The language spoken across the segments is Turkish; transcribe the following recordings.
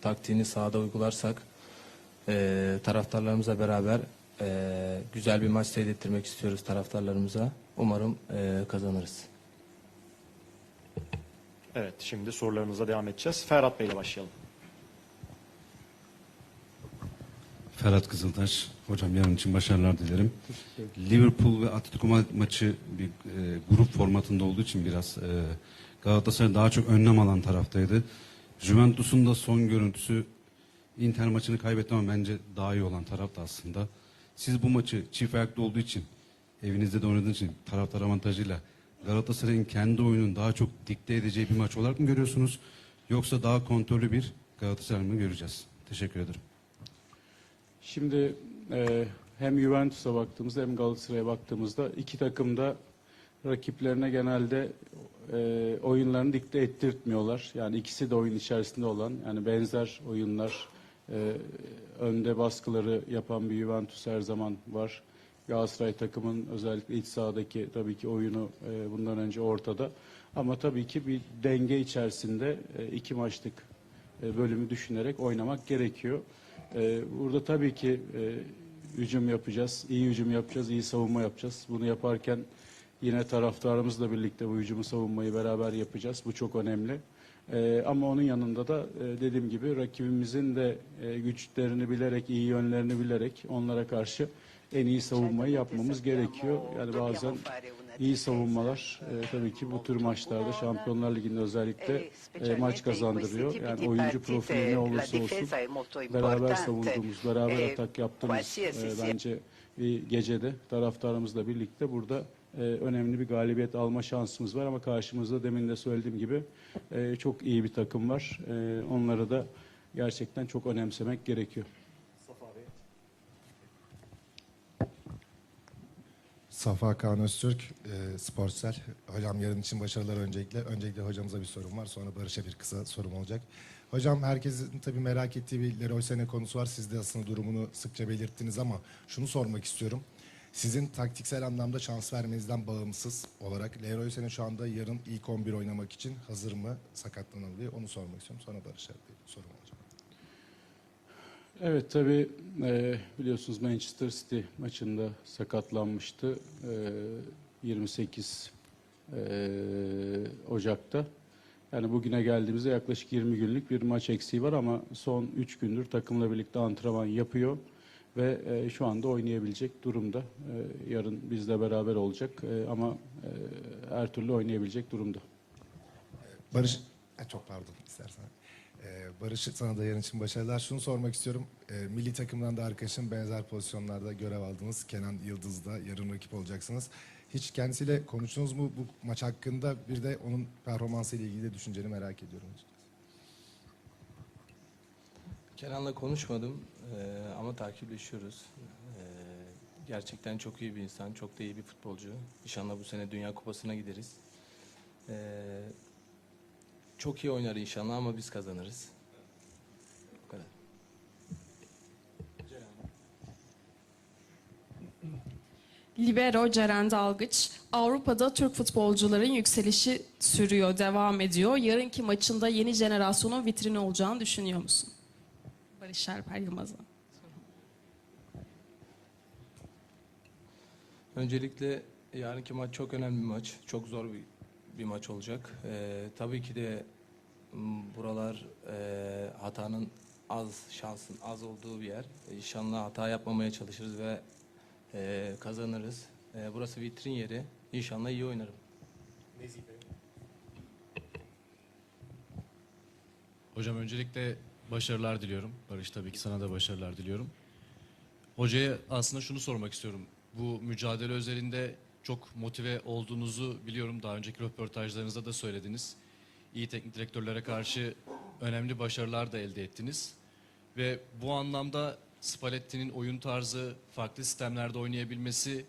taktiğini sahada uygularsak e, taraftarlarımızla beraber e, güzel bir maç seyrettirmek istiyoruz taraftarlarımıza. Umarım e, kazanırız. Evet, şimdi sorularımıza devam edeceğiz. Ferhat Bey ile başlayalım. Ferhat Kızıltaş. Hocam yarın için başarılar dilerim. Liverpool ve Atletico ma- maçı bir e, grup formatında olduğu için biraz e, Galatasaray daha çok önlem alan taraftaydı. Juventus'un da son görüntüsü Inter maçını kaybetti bence daha iyi olan tarafta aslında. Siz bu maçı çift ayaklı olduğu için evinizde de oynadığınız için taraftar avantajıyla Galatasaray'ın kendi oyunun daha çok dikte edeceği bir maç olarak mı görüyorsunuz? Yoksa daha kontrollü bir Galatasaray mı göreceğiz? Teşekkür ederim. Şimdi e, hem Juventus'a baktığımızda hem Galatasaray'a baktığımızda iki takım da rakiplerine genelde e, oyunlarını dikte ettirtmiyorlar. Yani ikisi de oyun içerisinde olan yani benzer oyunlar e, önde baskıları yapan bir Juventus her zaman var. Galatasaray takımın özellikle iç sahadaki tabii ki oyunu e, bundan önce ortada. Ama tabii ki bir denge içerisinde e, iki maçlık e, bölümü düşünerek oynamak gerekiyor. E, burada tabii ki e, hücum yapacağız, iyi hücum yapacağız, iyi savunma yapacağız. Bunu yaparken yine taraftarımızla birlikte bu hücumu savunmayı beraber yapacağız. Bu çok önemli. E, ama onun yanında da e, dediğim gibi rakibimizin de e, güçlerini bilerek, iyi yönlerini bilerek onlara karşı en iyi savunmayı yapmamız gerekiyor. Yani bazen iyi savunmalar e, tabii ki bu tür maçlarda Şampiyonlar Ligi'nde özellikle e, maç kazandırıyor. Yani oyuncu profili ne olursa olsun beraber savunduğumuz, beraber atak yaptığımız e, bence bir gecede taraftarımızla birlikte burada e, önemli bir galibiyet alma şansımız var ama karşımızda demin de söylediğim gibi e, çok iyi bir takım var. E, onları da gerçekten çok önemsemek gerekiyor. Safa Kaan Öztürk, e, Sportsel. Hocam yarın için başarılar öncelikle. Öncelikle hocamıza bir sorum var. Sonra Barış'a bir kısa sorum olacak. Hocam herkesin tabii merak ettiği bir Leroy Sané konusu var. Siz de aslında durumunu sıkça belirttiniz ama şunu sormak istiyorum. Sizin taktiksel anlamda şans vermenizden bağımsız olarak Leroy Sané şu anda yarın ilk 11 oynamak için hazır mı? Sakatlanır diye onu sormak istiyorum. Sonra Barış'a bir sorum olacak. Evet tabii e, biliyorsunuz Manchester City maçında sakatlanmıştı. E, 28 e, Ocak'ta. Yani bugüne geldiğimizde yaklaşık 20 günlük bir maç eksiği var ama son 3 gündür takımla birlikte antrenman yapıyor ve e, şu anda oynayabilecek durumda. E, yarın bizle beraber olacak e, ama e, her türlü oynayabilecek durumda. Barış, çok pardon istersen. Barış sana da yarın için başarılar. Şunu sormak istiyorum. Milli takımdan da arkadaşım benzer pozisyonlarda görev aldınız. Kenan Yıldız'da yarın rakip olacaksınız. Hiç kendisiyle konuştunuz mu bu maç hakkında? Bir de onun performansı ile ilgili de düşünceni merak ediyorum. Kenan'la konuşmadım e, ama takipleşiyoruz. E, gerçekten çok iyi bir insan, çok da iyi bir futbolcu. İnşallah bu sene Dünya Kupası'na gideriz. E, çok iyi oynar inşallah ama biz kazanırız. Bu kadar. Libero Ceren Dalgıç, Avrupa'da Türk futbolcuların yükselişi sürüyor, devam ediyor. Yarınki maçında yeni jenerasyonun vitrini olacağını düşünüyor musun? Barış Alper Yılmaz'a. Öncelikle yarınki maç çok önemli bir maç. Çok zor bir, bir maç olacak. Ee, tabii ki de buralar e, hatanın az, şansın az olduğu bir yer. İnşallah hata yapmamaya çalışırız ve e, kazanırız. E, burası vitrin yeri. İnşallah iyi oynarım. Hocam öncelikle başarılar diliyorum. Barış tabii ki sana da başarılar diliyorum. Hocaya aslında şunu sormak istiyorum. Bu mücadele özelinde çok motive olduğunuzu biliyorum. Daha önceki röportajlarınızda da söylediniz. İyi teknik direktörlere karşı önemli başarılar da elde ettiniz. Ve bu anlamda Spalletti'nin oyun tarzı, farklı sistemlerde oynayabilmesi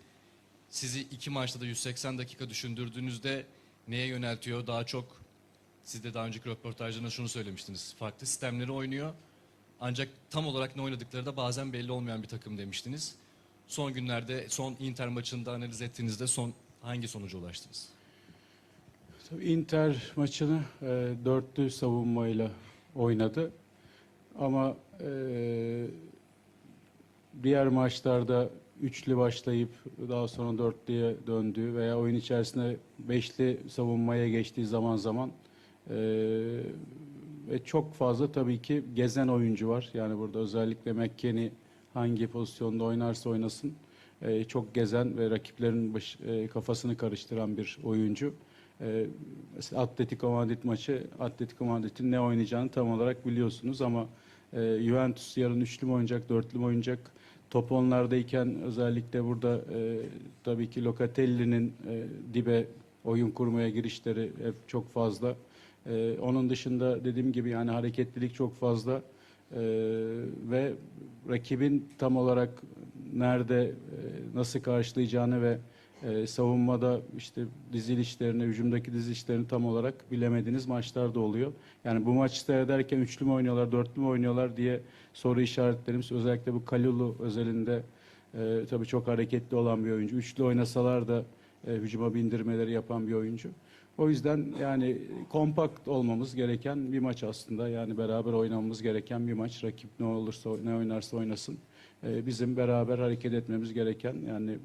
sizi iki maçta da 180 dakika düşündürdüğünüzde neye yöneltiyor? Daha çok siz de daha önceki röportajlarında şunu söylemiştiniz. Farklı sistemleri oynuyor. Ancak tam olarak ne oynadıkları da bazen belli olmayan bir takım demiştiniz. Son günlerde, son Inter maçında analiz ettiğinizde son hangi sonuca ulaştınız? Tabii Inter maçını e, dörtlü savunmayla oynadı. Ama e, diğer maçlarda üçlü başlayıp daha sonra dörtlüye döndüğü veya oyun içerisinde beşli savunmaya geçtiği zaman zaman e, ve çok fazla tabii ki gezen oyuncu var. Yani burada özellikle McKennie hangi pozisyonda oynarsa oynasın e, çok gezen ve rakiplerin baş- e, kafasını karıştıran bir oyuncu. E, mesela Atletico Madrid maçı, Atletico Madrid'in ne oynayacağını tam olarak biliyorsunuz ama e, Juventus yarın üçlü mü oynayacak, dörtlü mü oynayacak? Top onlardayken özellikle burada e, tabii ki Locatelli'nin e, dibe oyun kurmaya girişleri hep çok fazla. E, onun dışında dediğim gibi yani hareketlilik çok fazla E, ve rakibin tam olarak nerede e, nasıl karşılayacağını ve e, savunmada işte dizilişlerini, hücumdaki dizilişlerini tam olarak bilemediğiniz maçlar da oluyor. Yani bu maçı seyrederken üçlü mü oynuyorlar, dörtlü mü oynuyorlar diye soru işaretlerimiz özellikle bu Kalulu özelinde e, tabii çok hareketli olan bir oyuncu. Üçlü oynasalar da e, hücuma bindirmeleri yapan bir oyuncu. O yüzden yani kompakt olmamız gereken bir maç aslında. Yani beraber oynamamız gereken bir maç. Rakip ne olursa ne oynarsa oynasın. E, bizim beraber hareket etmemiz gereken yani e,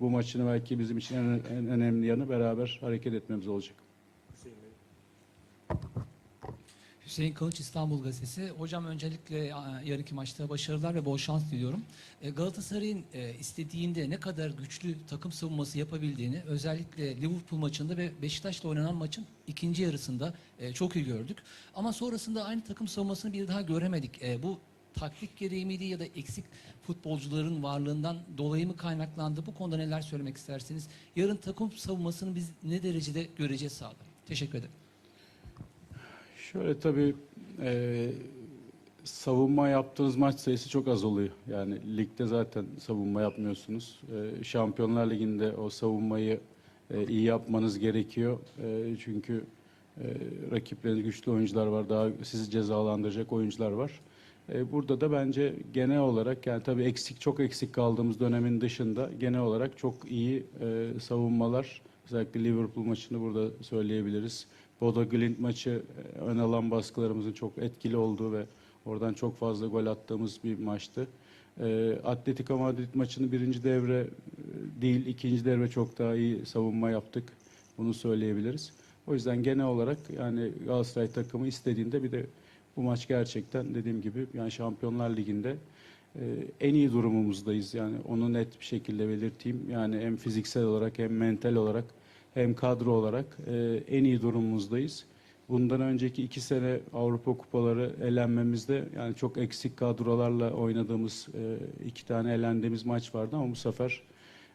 bu maçın belki bizim için en, en önemli yanı beraber hareket etmemiz olacak. Hüseyin Kılıç İstanbul Gazetesi. Hocam öncelikle e, yarınki maçta başarılar ve bol şans diliyorum. E, Galatasaray'ın e, istediğinde ne kadar güçlü takım savunması yapabildiğini özellikle Liverpool maçında ve Beşiktaş'la oynanan maçın ikinci yarısında çok iyi gördük. Ama sonrasında aynı takım savunmasını bir daha göremedik. Bu taktik gereği miydi ya da eksik futbolcuların varlığından dolayı mı kaynaklandı? Bu konuda neler söylemek istersiniz? Yarın takım savunmasını biz ne derecede göreceğiz sahada? Teşekkür ederim. Şöyle tabii e, savunma yaptığınız maç sayısı çok az oluyor. Yani ligde zaten savunma yapmıyorsunuz. E, Şampiyonlar Ligi'nde o savunmayı e, iyi yapmanız gerekiyor. E, çünkü e, rakiplerinde güçlü oyuncular var. Daha sizi cezalandıracak oyuncular var. E, burada da bence genel olarak yani tabii eksik çok eksik kaldığımız dönemin dışında genel olarak çok iyi e, savunmalar özellikle Liverpool maçını burada söyleyebiliriz. Bodo Glimt maçı e, ön alan baskılarımızın çok etkili olduğu ve oradan çok fazla gol attığımız bir maçtı. E, Atletico Madrid maçını birinci devre e, değil ikinci devre çok daha iyi savunma yaptık. Bunu söyleyebiliriz. O yüzden genel olarak yani Galatasaray takımı istediğinde bir de bu maç gerçekten dediğim gibi yani Şampiyonlar Ligi'nde e, en iyi durumumuzdayız. Yani onu net bir şekilde belirteyim. Yani hem fiziksel olarak hem mental olarak hem kadro olarak e, en iyi durumumuzdayız. Bundan önceki iki sene Avrupa Kupaları elenmemizde yani çok eksik kadrolarla oynadığımız e, iki tane elendiğimiz maç vardı ama bu sefer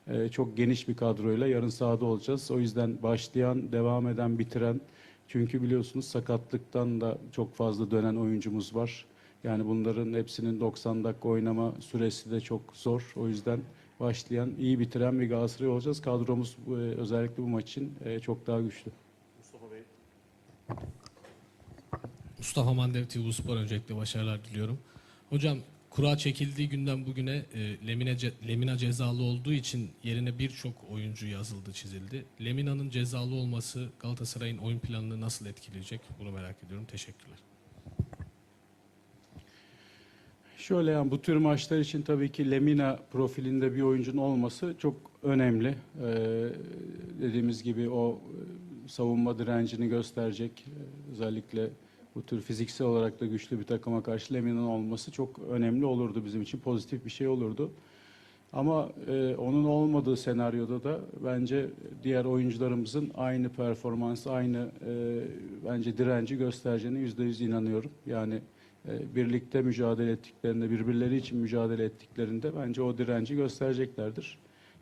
e, çok geniş bir kadroyla yarın sahada olacağız. O yüzden başlayan, devam eden, bitiren çünkü biliyorsunuz sakatlıktan da çok fazla dönen oyuncumuz var. Yani bunların hepsinin 90 dakika oynama süresi de çok zor. O yüzden başlayan, iyi bitiren bir Galatasaray olacağız. Kadromuz e, özellikle bu maç için e, çok daha güçlü. Mustafa Bey. Mustafa Mandev TV Spor öncelikle başarılar diliyorum. Hocam kura çekildiği günden bugüne e, Lemina, ce- Lemina cezalı olduğu için yerine birçok oyuncu yazıldı, çizildi. Lemina'nın cezalı olması Galatasaray'ın oyun planını nasıl etkileyecek? Bunu merak ediyorum. Teşekkürler. Şöyle yani bu tür maçlar için tabii ki Lemina profilinde bir oyuncunun olması çok önemli. Ee, dediğimiz gibi o e, savunma direncini gösterecek. Ee, Özellikle bu tür fiziksel olarak da güçlü bir takıma karşı Lemina'nın olması çok önemli olurdu bizim için. Pozitif bir şey olurdu. Ama e, onun olmadığı senaryoda da bence diğer oyuncularımızın aynı performansı, aynı e, bence direnci göstereceğine yüzde yüz inanıyorum. Yani e, birlikte mücadele ettiklerinde, birbirleri için mücadele ettiklerinde bence o direnci göstereceklerdir.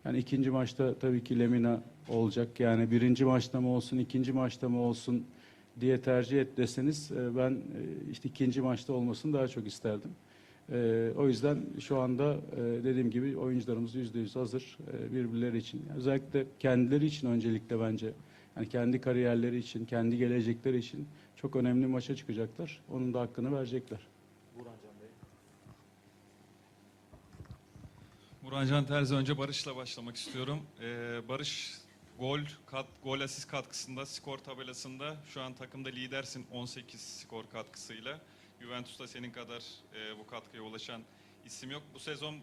Yani ikinci maçta tabii ki Lemina olacak. Yani birinci maçta mı olsun, ikinci maçta mı olsun diye tercih et deseniz e, ben e, işte ikinci maçta olmasını daha çok isterdim. E, o yüzden şu anda e, dediğim gibi oyuncularımız yüzde yüz hazır e, birbirleri için. Özellikle kendileri için öncelikle bence. Yani kendi kariyerleri için, kendi gelecekleri için çok önemli maça çıkacaklar. Onun da hakkını verecekler. Burhan Can Bey. Murancan Terzi önce Barış'la başlamak istiyorum. Ee, Barış gol, kat, gol asist katkısında, skor tabelasında şu an takımda lidersin 18 skor katkısıyla. Juventus'ta senin kadar e, bu katkıya ulaşan isim yok. Bu sezon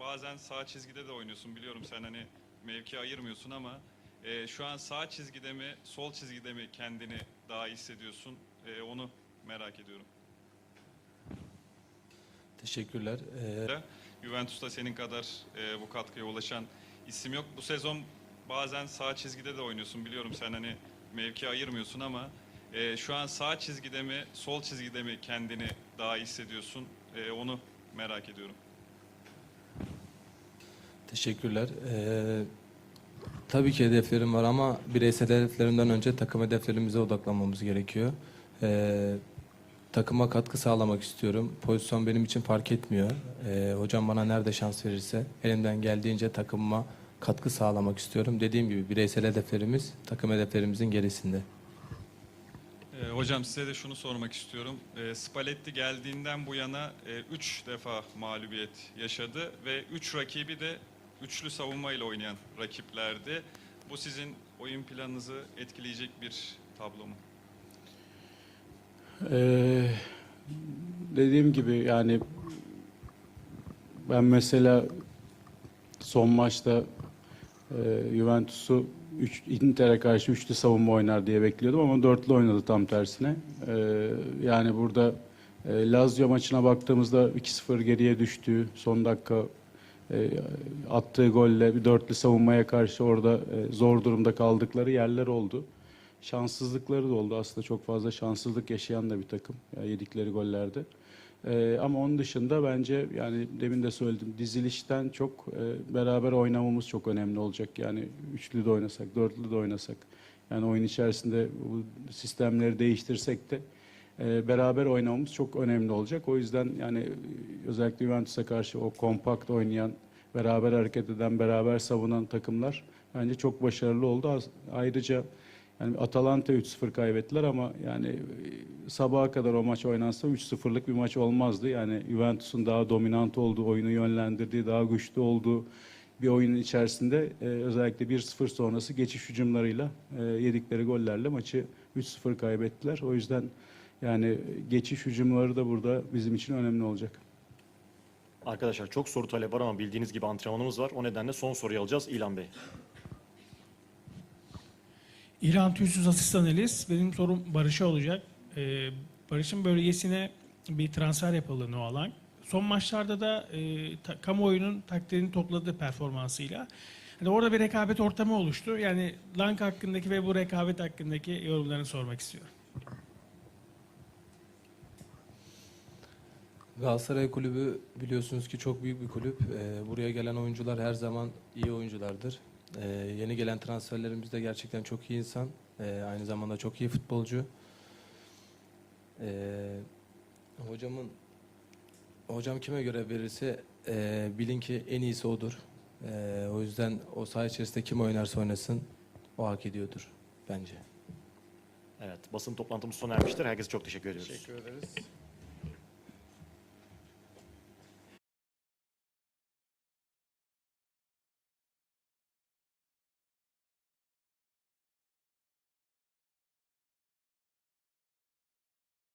bazen sağ çizgide de oynuyorsun biliyorum sen hani mevki ayırmıyorsun ama e, şu an sağ çizgide mi sol çizgide mi kendini daha iyi hissediyorsun E, onu merak ediyorum. Teşekkürler. Ee, Juventus'ta senin kadar e, bu katkıya ulaşan isim yok. Bu sezon bazen sağ çizgide de oynuyorsun biliyorum sen hani mevki ayırmıyorsun ama e, şu an sağ çizgide mi sol çizgide mi kendini daha iyi hissediyorsun E, onu merak ediyorum. Teşekkürler. Ee, tabii ki hedeflerim var ama bireysel hedeflerimden önce takım hedeflerimize odaklanmamız gerekiyor. Ee, takıma katkı sağlamak istiyorum. Pozisyon benim için fark etmiyor. Ee, hocam bana nerede şans verirse elimden geldiğince takımıma katkı sağlamak istiyorum. Dediğim gibi bireysel hedeflerimiz takım hedeflerimizin gerisinde. E, hocam size de şunu sormak istiyorum. E, Spalletti geldiğinden bu yana 3 defa mağlubiyet yaşadı ve 3 rakibi de üçlü savunmayla oynayan rakiplerdi. Bu sizin oyun planınızı etkileyecek bir tablo mu? Ee, dediğim gibi yani ben mesela son maçta e, Juventus'u Inter'e karşı üçlü savunma oynar diye bekliyordum ama dörtlü oynadı tam tersine. Ee, yani burada e, Lazio maçına baktığımızda 2-0 geriye düştüğü son dakika e, attığı golle bir dörtlü savunmaya karşı orada e, zor durumda kaldıkları yerler oldu. Şanssızlıkları da oldu. Aslında çok fazla şanssızlık yaşayan da bir takım yedikleri gollerde. Ee, ama onun dışında bence yani demin de söyledim dizilişten çok e, beraber oynamamız çok önemli olacak. Yani üçlü de oynasak, dörtlü de oynasak. Yani oyun içerisinde bu sistemleri değiştirsek de e, beraber oynamamız çok önemli olacak. O yüzden yani e, özellikle Juventus'a karşı o kompakt oynayan, beraber hareket eden, beraber savunan takımlar bence çok başarılı oldu. Ayrıca yani Atalanta 3-0 kaybettiler ama yani e, sabaha kadar o maç oynansa 3-0'lık bir maç olmazdı. Yani Juventus'un daha dominant olduğu, oyunu yönlendirdiği, daha güçlü olduğu bir oyunun içerisinde e, özellikle 1-0 sonrası geçiş hücumlarıyla e, yedikleri gollerle maçı 3-0 kaybettiler. O yüzden yani geçiş hücumları da burada bizim için önemli olacak. Arkadaşlar çok soru talep var ama bildiğiniz gibi antrenmanımız var. O nedenle son soruyu alacağız İlhan Bey. İlhan Tüysüz asistan analiz. Benim sorum Barış'a olacak. Ee, Barış'ın bölgesine bir transfer yapıldı no alan. Son maçlarda da e, ta, kamuoyunun takdirini topladığı performansıyla. Hani orada bir rekabet ortamı oluştu. Yani Lank hakkındaki ve bu rekabet hakkındaki yorumlarını sormak istiyorum. Galatasaray Kulübü biliyorsunuz ki çok büyük bir kulüp. Ee, buraya gelen oyuncular her zaman iyi oyunculardır. Ee, yeni gelen transferlerimiz de gerçekten çok iyi insan. Ee, aynı zamanda çok iyi futbolcu. Ee, hocamın hocam kime göre verirse e, bilin ki en iyisi odur. Ee, o yüzden o saha içerisinde kim oynarsa oynasın o hak ediyordur bence. Evet basın toplantımız sona ermiştir. Herkese çok teşekkür ediyoruz. Teşekkür ederiz.